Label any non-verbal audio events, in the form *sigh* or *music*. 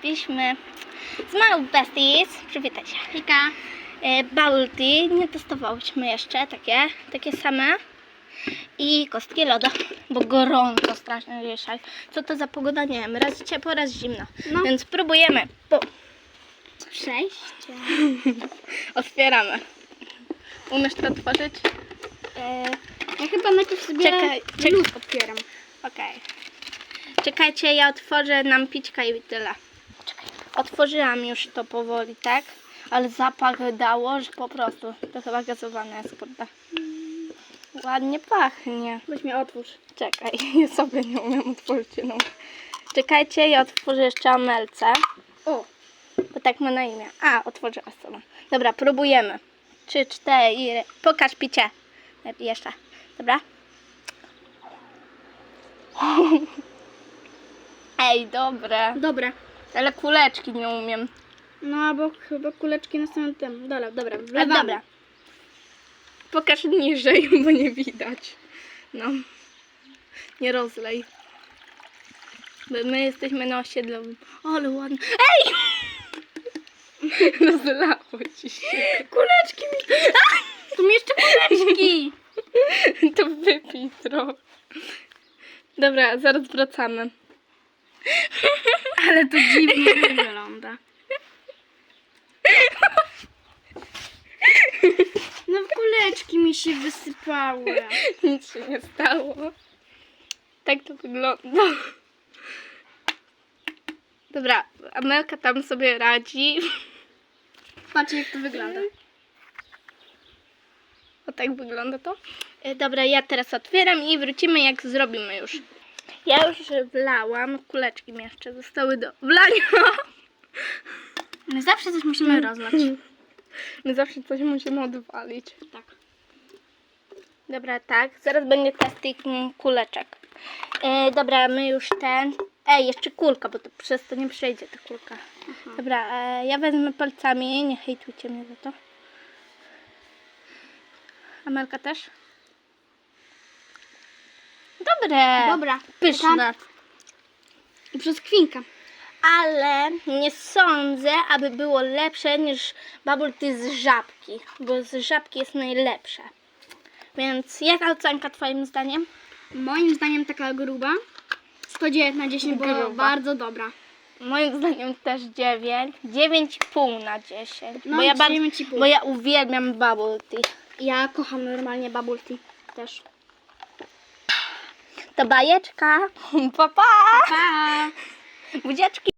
kupiliśmy z małych besties. Przywitaj się. Hejka. Bubble. Nie testowałyśmy jeszcze takie, takie same. I kostki lodu, bo gorąco strasznie dzisiaj. Co to za pogoda? Nie wiem. Raz ciepło, raz zimno. No. Więc próbujemy. Po, Przejście. *laughs* otwieramy. Umiesz to otworzyć? E, ja chyba najpierw sobie Czekaj, czekaj. otwieram. Okej. Czekajcie, ja otworzę nam pićka i tyle. Otworzyłam już to powoli, tak? Ale zapach dało, że po prostu. To chyba gazowane jest, kurde. Ładnie pachnie. Weź mnie otwórz. Czekaj, *laughs* ja sobie nie umiem otworzyć. No. Czekajcie, ja otworzę jeszcze Amelce. O, Bo tak ma na imię. A, otworzyła sama. Dobra, próbujemy. Trzy, cztery. Pokaż picie. Jeszcze. Dobra. *laughs* Ej, dobre. dobre. Ale kuleczki nie umiem. No, bo chyba kuleczki na samym tym. Dobra, dobra, wlewamy. dobra. Pokaż niżej, *laughs* bo nie widać. No. Nie rozlej. Bo my jesteśmy na osiedlowym. Ale ładnie. Ej! *laughs* Rozlało ci się. Kuleczki mi... *laughs* Tu mi jeszcze kuleczki. To wypij trochę. Dobra, zaraz wracamy. *laughs* Ale to dziwnie *laughs* wygląda. No kuleczki mi się wysypały. Nic się nie stało. Tak to wygląda. Dobra, Amelka tam sobie radzi. Patrzcie jak to wygląda. O tak wygląda to. E, Dobra, ja teraz otwieram i wrócimy jak zrobimy już. Ja już wlałam, kuleczki mi jeszcze zostały do wlania. My zawsze coś musimy rozlać. My zawsze coś musimy odwalić. Tak. Dobra, tak. Zaraz będzie mm, kuleczek. E, dobra, my już ten. Ej, jeszcze kulka, bo to przez to nie przejdzie ta kulka. Dobra, e, ja wezmę palcami. Nie hejtujcie mnie za to. Amelka też? Dobre. Dobra. Pyszne. I przez kwinkę. Ale nie sądzę, aby było lepsze niż bubble tea z żabki. Bo z żabki jest najlepsze. Więc jaka ocenka twoim zdaniem? Moim zdaniem taka gruba. 109 na 10 była Gruba. bardzo dobra. Moim zdaniem też 9. 9,5 na 10. No, bo, ja bardzo, 9,5. bo ja uwielbiam bubble tea. Ja kocham normalnie bubble tea też. To bajeczka. Pa, pa. Pa! Buziaczki.